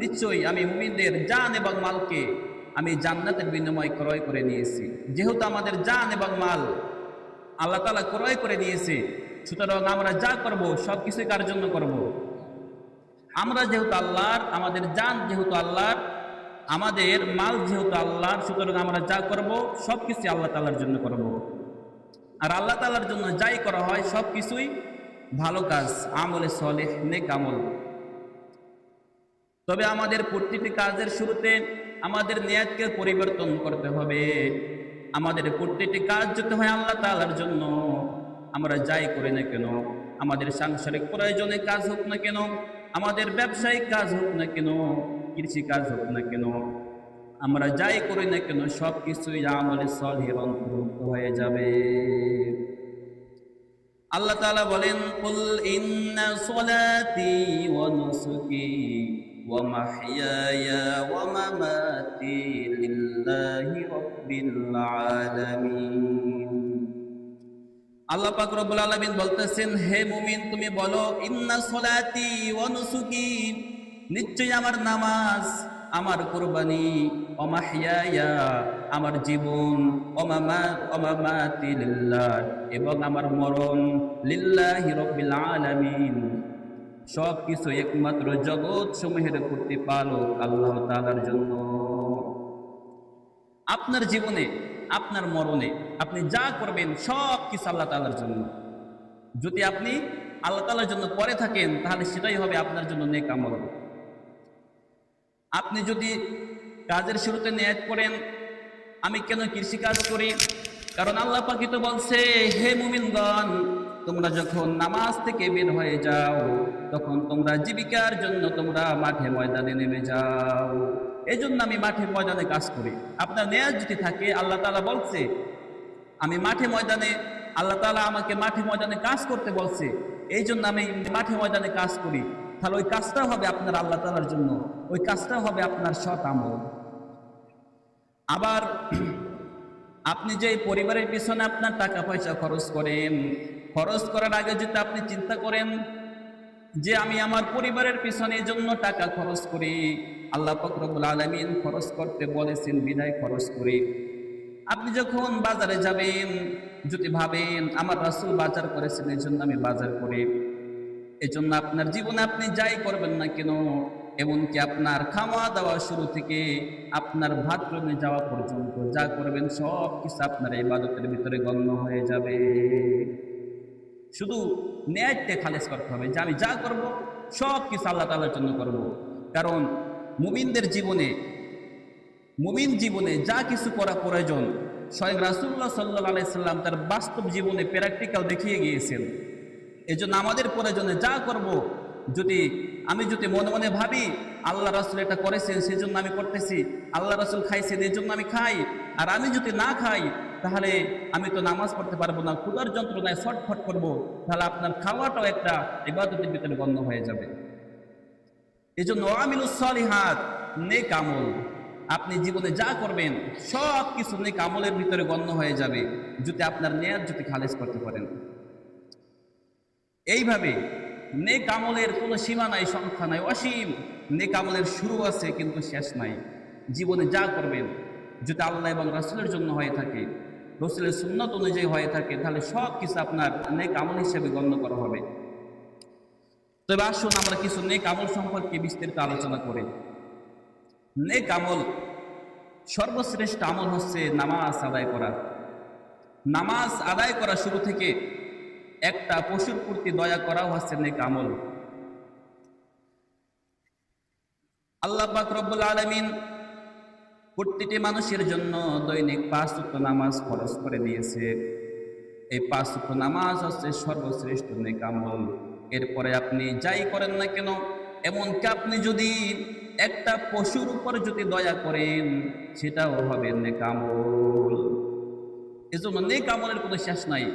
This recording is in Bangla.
নিশ্চয়ই আমি মুমিনদের জান এবং মালকে আমি জান্নাতের বিনিময় ক্রয় করে নিয়েছি। যেহেতু আমাদের জান এবং মাল আল্লাহ তালা ক্রয় করে নিয়েছে, সুতরাং আমরা যা করব সব কিছুই কার জন্য করব? আমরা যেহেতু আল্লাহর, আমাদের জান যেহেতু আল্লাহর, আমাদের মাল যেহেতু আল্লাহর, সুতরাং আমরা যা করব সব কিছু আল্লাহ তালার জন্য করব। আর আল্লাহ তালার জন্য যাই করা হয় সব কিছুই ভালো কাজ, আমলে সলেহ, নেক আমল। তবে আমাদের প্রতিটি কাজের শুরুতে আমাদের নিয়াতকে পরিবর্তন করতে হবে। আমাদের প্রতিটি কাজ যেতে হয় আল্লাহ তালার জন্য, আমরা যাই করি না কেন? আমাদের সাংসারিক প্রয়োজনে কাজ হোক না কেন? আমাদের ব্যবসায়িক কাজ হোক না কেন? কৃষি কাজ হোক না কেন? আমরা যাই করি না কেন? সব কিছুই আমলে সলহের অন্তর্ভুক্ত হয়ে যাবে। আল্লাহ তাআলা বলেন ওয়া মামাতি লিল্লাহি রাব্বিল আলামিন আল্লাহ পাক রব্বুল আলামিন বলতেছেন, হে মুমিন, তুমি বলো, ইন্না সলাতি ওয়া নুসুকি, নিশ্চয়ই আমার নামাজ, আমার কোরবানি অমাহিয়া আমার জীবন অমামা অমামাতি লিল্লাহ, এবং আমার মরণ লিল্লাহি রব্বিল আলামিন। সব কিছু একমাত্র জগৎ সমূহের প্রতিপালক আল্লাহ তালার জন্য। আপনার জীবনে, আপনার মরণে আপনি যা করবেন সব কিছু আল্লাহ তালার জন্য। যদি আপনি আল্লাহ তালার জন্য করে থাকেন, তাহলে সেটাই হবে আপনার জন্য নেক আমল। আপনি যদি কাজের শুরুতে ন্যায় করেন আমি কেন কৃষিকাজ করি? কারণ আল্লাহ পাকি তো বলছে, হে মুমিনগণ তোমরা যখন নামাজ থেকে বের হয়ে যাও, তখন তোমরা জীবিকার জন্য তোমরা মাঠে ময়দানে নেমে যাও। এই জন্য আমি মাঠে ময়দানে কাজ করি। আপনার নেয়াজ যদি থাকে, আল্লাহ তালা বলছে, আমি মাঠে ময়দানে, আল্লাহ তালা আমাকে মাঠে ময়দানে কাজ করতে বলছে এই জন্য আমি মাঠে ময়দানে কাজ করি। তাহলে ওই কাজটাও হবে আপনার আল্লাহ তালার জন্য। ওই কাজটাও হবে আপনার সৎ আমল। আবার আপনি যে পরিবারের পিছনে আপনার টাকা পয়সা খরচ করেন, খরচ করার আগে যদি আপনি চিন্তা করেন যে আমি আমার পরিবারের পিছনে জন্য টাকা খরচ করি, আল্লাহ ফকরবুল আলমিন খরচ করতে বলেছেন, বিদায় খরচ করি। আপনি যখন বাজারে যাবেন, যদি ভাবেন আমার রাসুল বাজার করেছেন, এই জন্য আমি বাজার করি। এজন্য আপনার জীবনে আপনি যাই করবেন না কেন এমনকি আপনার খাওয়া দাওয়া শুরু থেকে আপনার বাথরুমে যাওয়া পর্যন্ত যা করবেন সব কিছু আপনার ইবাদতের ভিতরে গণ্য হয়ে যাবে। শুধু ন্যায়কে খালেজ করতে হবে যে আমি যা করব সব কিছু আল্লাহ তালার জন্য করব। কারণ মুমিনদের জীবনে, মুমিন জীবনে যা কিছু করা প্রয়োজন, স্বয়ং রাসুল্লাহ সাল্লাহ আলাইসাল্লাম তার বাস্তব জীবনে প্র্যাকটিক্যাল দেখিয়ে গিয়েছেন। এই জন্য আমাদের প্রয়োজনে যা করব যদি আমি যদি মনে মনে ভাবি, আল্লাহ রাসুল এটা করেছেন সেই জন্য আমি করতেছি, আল্লাহ রাসুল খাইছেন এই জন্য আমি খাই, আর আমি যদি না খাই, তাহলে আমি তো নামাজ পড়তে পারব না ক্ষুদার যন্ত্রণায় ছটফট করব, তাহলে আপনার খাওয়াটাও একটা ইবাদতের ভিতরে বন্ধ হয়ে যাবে। এই জন্য আমিনুসলিহাত নেক আমল। আপনি জীবনে যা করবেন, সব কিছু নেক আমলের ভিতরে গণ্য হয়ে যাবে, যদি আপনার নেয়ার যদি খালেজ করতে পারেন। এইভাবে নেক আমলের কোনো সীমা নাই, সংখ্যা নাই, অসীম। নেক আমলের শুরু আছে কিন্তু শেষ নাই। জীবনে যা করবেন, যদি আল্লাহ এবং রাসুলের জন্য হয়ে থাকে, রসুলের সুন্নত অনুযায়ী হয়ে থাকে, তাহলে সব কিছু আপনার নেক আমল হিসেবে গণ্য করা হবে। তবে আসুন আমরা কিছু নেক আমল সম্পর্কে বিস্তারিত আলোচনা করি। নেক আমল, সর্বশ্রেষ্ঠ আমল হচ্ছে নামাজ আদায় করা। নামাজ আদায় করা শুরু থেকে একটা পশুর প্রতি দয়া করাও হচ্ছে নেক আমল। আল্লাহ রব্বুল আলমিন প্রতিটি মানুষের জন্য দৈনিক পাঁচ উক্ত নামাজ খরচ করে দিয়েছে। এই পাঁচ উক্ত নামাজ হচ্ছে সর্বশ্রেষ্ঠ নেক আমল। এরপরে আপনি যাই করেন না কেন, এমনকি আপনি যদি একটা পশুর উপর যদি দয়া করেন, সেটাও হবে নেক আমল। এজন্য নেক আমলের কোনো শেষ নাই।